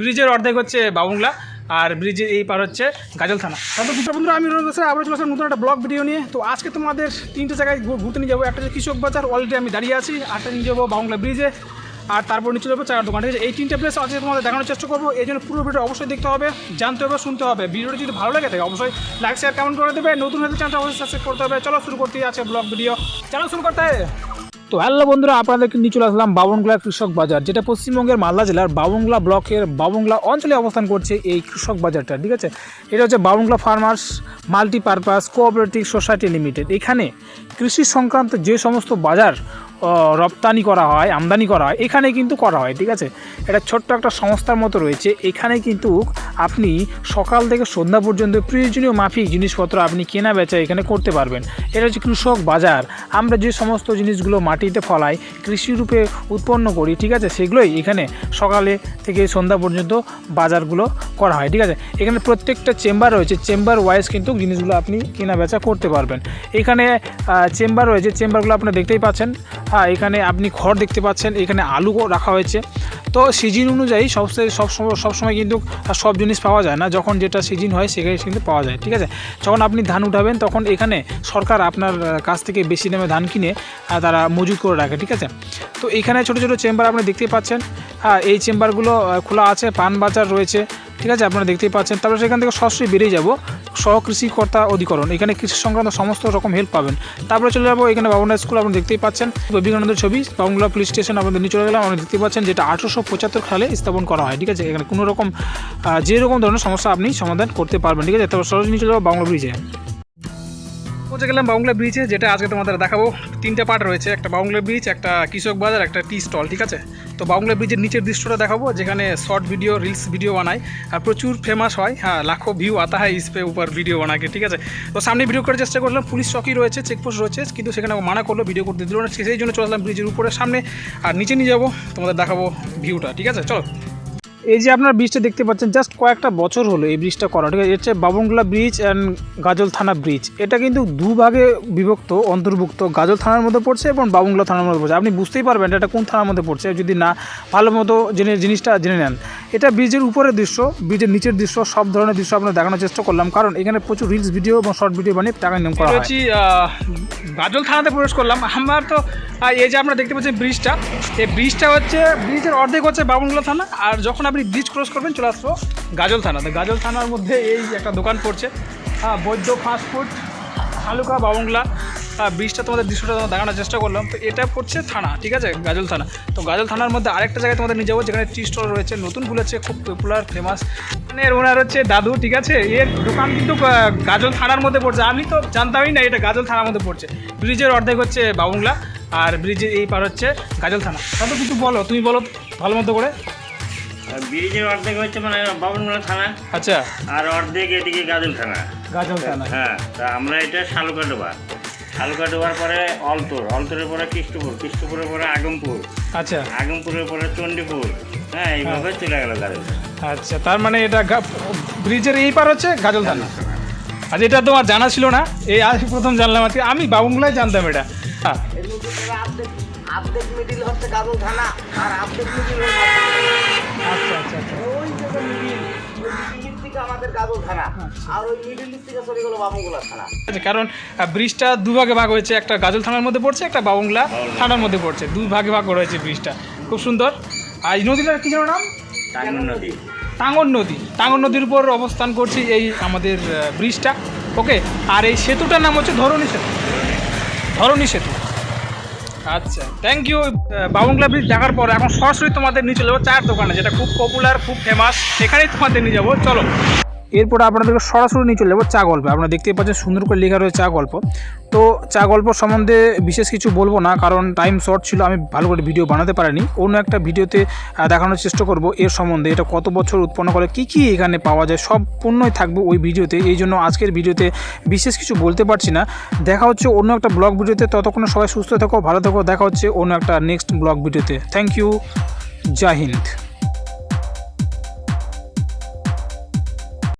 ব্রিজের অর্ধেক হচ্ছে বাবুংলা আর ব্রিজের এই পার হচ্ছে গাজল থানা। তারপর দুটো বন্ধুরা, আমি রোজ রয়েছে আবার চলে নতুন একটা ব্লগ ভিডিও নিয়ে। তো আজকে তোমাদের তিনটে জায়গায় ঘুরতে নিয়ে যাব। একটা হচ্ছে কৃষক বাজার অলরেডি আমি দাঁড়িয়ে আছি। আরটা নিয়ে যাব বাংলা ব্রিজে। আর তারপর নিচে যাব চার দোকান। আছে, এই তিনটে প্লেস আজকে তোমাদের দেখানোর চেষ্টা করব। এই জন্য পুরো ভিডিও অবশ্যই দেখতে হবে, জানতে হবে, শুনতে হবে। ভিডিওটা যদি ভালো লাগে থাকে, অবশ্যই লাইক শেয়ার কমেন্ট করে দেবে। নতুন হলে চ্যানেলটা অবশ্যই সাবস্ক্রাইব করতে হবে। চলো শুরু করতে আছে ব্লগ ভিডিও। চ্যানেল শুরু করতে। তো হ্যালো বন্ধুরা আপনাদেরকে নিয়ে চলে আসলাম বাবনগুলা কৃষক বাজার, যেটা পশ্চিমবঙ্গের মালদা জেলার বাবংলা ব্লকের বাবংলা অঞ্চলে অবস্থান করছে এই কৃষক বাজারটা, ঠিক আছে? এটা হচ্ছে বাবংলা farmers multipurpose cooperative society limited. এখানে কৃষি সংক্রান্ত যে সমস্ত বাজার রপ্তানি করা হয়, আমদানি করা হয়, এখানে কিন্তু করা হয়, ঠিক আছে? এটা ছোট্ট একটা সংস্থার মতো রয়েছে, এখানে কিন্তু আপনি সকাল থেকে সন্ধ্যা পর্যন্ত প্রয়োজনীয় মাফিক জিনিসপত্র আপনি কেনা বেচা এখানে করতে পারবেন। এটা হচ্ছে কৃষক বাজার। আমরা যে সমস্ত জিনিসগুলো মাটিতে ফলাই, কৃষি রূপে উৎপন্ন করি, ঠিক আছে? সেগুলোই এখানে সকালে থেকে সন্ধ্যা পর্যন্ত বাজারগুলো করা হয়, ঠিক আছে? এখানে প্রত্যেকটা চেম্বার রয়েছে, চেম্বার ওয়াইজ কিন্তু জিনিসগুলো আপনি কেনা বেচা করতে পারবেন। এখানে চেম্বার রয়েছে, চেম্বারগুলো আপনারা দেখতেই পাচ্ছেন। হ্যাঁ এখানে আপনি খড় দেখতে পাচ্ছেন, এখানে আলু রাখা হয়েছে। তো সিজন অনুযায়ী সব সব সময় সব সময় কিন্তু সব জিনিস পাওয়া যায় না, যখন যেটা সিজন হয় সেখানে কিন্তু পাওয়া যায়, ঠিক আছে? যখন আপনি ধান উঠাবেন, তখন এখানে সরকার আপনার কাছ থেকে বেশি দামে ধান কিনে তারা মজুত করে রাখে, ঠিক আছে? তো এখানে ছোটো ছোটো চেম্বার আপনি দেখতেই পাচ্ছেন হ্যাঁ এই চেম্বারগুলো খোলা আছে, পান বাজার রয়েছে, ঠিক আছে? আপনারা দেখতেই পাচ্ছেন, তারপরে সেখান থেকে সরাসরি বেরিয়ে যাব। সহকৃষিকর্তা অধিকরণ। এখানে কৃষি সংক্রান্ত সমস্ত রকম হেল্প পাবেন। তারপরে চলে যাব, এখানে বাবুনা স্কুল আপনি দেখতেই পাচ্ছেন। বিবেকানন্দের ছবি বাংলা পুলিশ স্টেশন আপনাদের নিচে চলে গেলাম। আপনি দেখতে পাচ্ছেন যেটা আঠারোশো পঁচাত্তর সালে স্থাপন করা হয়। ঠিক আছে? এখানে কোনো রকম যে রকম ধরনের সমস্যা আপনি সমাধান করতে পারবেন। ঠিক আছে? তারপর সরাসরি নিচে যাব, বাংলা ব্রিজে পৌঁছে গেলাম বাংলা ব্রিজে যেটা আজকে তোমাদের দেখাবো। তিনটে পার্ট রয়েছে, একটা বাংলা ব্রিজ একটা কৃষক বাজার, একটা টি স্টল ঠিক আছে? তো বাংলা ব্রিজের নিচের দৃশ্যটা দেখাবো, যেখানে শর্ট ভিডিও রিলস ভিডিও বানায়, আর প্রচুর ফেমাস হয় হ্যাঁ লাখো ভিউ আতা হয় ইস উপর ভিডিও বানাকে, ঠিক আছে? তো সামনে ভিডিও করার চেষ্টা করলাম পুলিশ চকি রয়েছে চেকপোস্ট রয়েছে, কিন্তু সেখানে মানা করল ভিডিও করতে দিল না সেই জন্য চলে আসলাম ব্রিজের উপরে সামনে, আর নিচে নিয়ে যাব, তোমাদের দেখাবো ভিউটা ঠিক আছে? চলো। এই যে আপনার ব্রিজটা দেখতে পাচ্ছেন জাস্ট কয়েকটা বছর হলো এই ব্রিজটা করা ঠিক আছে এটা হচ্ছে বাবনগোলা ব্রিজ অ্যান্ড গাজল থানা ব্রিজ এটা কিন্তু দুভাগে বিভক্ত অন্তর্ভুক্ত। গাজল থানার মধ্যে পড়ছে এবং বাবনগোলা থানার মধ্যে পড়ছে। আপনি বুঝতেই পারবেন এটা কোন থানার মধ্যে পড়ছে। যদি না ভালো মতো জেনে জিনিসটা জেনে নেন। এটা ব্রিজের উপরের দৃশ্য ব্রিজের নিচের দৃশ্য সব ধরনের দৃশ্য আপনার দেখানোর চেষ্টা করলাম। কারণ এখানে প্রচুর রিলস ভিডিও এবং শর্ট ভিডিও বানিয়ে টাকা ইনকাম করা হয়। গাজল থানাতে প্রবেশ করলাম। আমার তো এই যে আপনারা দেখতে পাচ্ছেন ব্রিজটা এই ব্রিজটা হচ্ছে ব্রিজের অর্ধেক হচ্ছে বাবনগোলা থানা। আর যখন আপনি ব্রিজ ক্রস করবেন, চলে আসব গাজল থানা তো গাজল থানার মধ্যে এই একটা দোকান পড়ছে। হ্যাঁ বৈদ্য ফাস্টফুড হালুকা হ্যাঁ ব্রিজটা তোমাদের দৃশ্যটা তোমাদের দেখানোর চেষ্টা করলাম। তো এটা পড়ছে থানা, ঠিক আছে? গাজল থানা। তো গাজল থানার মধ্যে আরেকটা জায়গায় তোমাদের নিয়ে যাব, যেখানে টি স্টোর রয়েছে, নতুন খুলেছে, খুব পপুলার ফেমাস মানে এর ওনার হচ্ছে দাদু, ঠিক আছে? এর দোকান কিন্তু গাজল থানার মধ্যে পড়ছে। আমি তো জানতামই না এটা গাজল থানার মধ্যে পড়ছে। ব্রিজের অর্ধেক হচ্ছে বাবুংলা, আর ব্রিজের এই পার হচ্ছে গাজল থানা। দাদু, কিছু বলো, তুমি বলো ভালো মতো করে। ব্রিজের অর্ধেক হচ্ছে মানে বাবনগোলা থানা। আচ্ছা। আর অর্ধেক এদিকে গাজল থানা। গাজল থানা। হ্যাঁ তা আমরা এটা শালুকা ডোবা শালুকা ডোবার পরে অলতর। অলতরের পরে কৃষ্ণপুর। কৃষ্ণপুরের পরে আগমপুর। আচ্ছা। আগমপুরের পরে চণ্ডীপুর। হ্যাঁ এইভাবে চলে গেল গাজল আচ্ছা তার মানে এটা ব্রিজের এই পার হচ্ছে গাজল থানা। আচ্ছা এটা তোমার জানা ছিল না? এই আজ প্রথম জানলাম আজকে। আমি বাবুংলায় জানতাম এটা। হ্যাঁ আপডেট মিডিল হচ্ছে থানা আর আপডেট মিডিল আচ্ছা আচ্ছা আচ্ছা। ওই যে মিডিল ওই মিডিল থেকে আমাদের গাজল থানা আর ওই মিডিল থেকে চলে গেল বাবুগুলা থানা। আচ্ছা কারণ ব্রিজটা দুভাগে ভাগ হয়েছে একটা গাজল থানার মধ্যে পড়ছে একটা বাবংলা থানার মধ্যে পড়ছে। দুই ভাগে ভাগ করা হয়েছে ব্রিজটা। খুব সুন্দর। আর এই নদীটার কি যেন নাম? টাঙ্গন নদী। টাঙ্গন নদী। টাঙ্গন নদীর উপর অবস্থান করছি এই আমাদের ব্রিজটা। ওকে আর এই সেতুটার নাম হচ্ছে ধরণী সেতু। ধরণী সেতু। আচ্ছা থ্যাংক ইউ বাবংলা ব্রিজ দেখার পর এখন সরাসরি তোমাদের নিয়ে চলে যাব চায়ের দোকানে, যেটা খুব পপুলার খুব ফেমাস সেখানেই তোমাদের নিয়ে যাব। চলো। এরপরে আপনাদেরকে সরাসরি নিয়ে চলে যাব চা গল্পে। আপনারা দেখতেই পাচ্ছেন সুন্দর করে লেখা রয়েছে চা গল্প। তো চা গল্প সম্বন্ধে বিশেষ কিছু বলব না, কারণ টাইম শর্ট ছিল, আমি ভালো করে ভিডিও বানাতে পারিনি। অন্য একটা ভিডিওতে দেখানোর চেষ্টা করব এর সম্বন্ধে, এটা কত বছর উৎপন্ন করে, কী কী এখানে পাওয়া যায় সব পণ্যই থাকবে ওই ভিডিওতে এই জন্য আজকের ভিডিওতে বিশেষ কিছু বলতে পারছি না। দেখা হচ্ছে অন্য একটা ব্লগ ভিডিওতে ততক্ষণে সবাই সুস্থ থাকো, ভালো থাকো। দেখা হচ্ছে অন্য একটা নেক্সট ব্লগ ভিডিওতে থ্যাংক ইউ জয় হিন্দ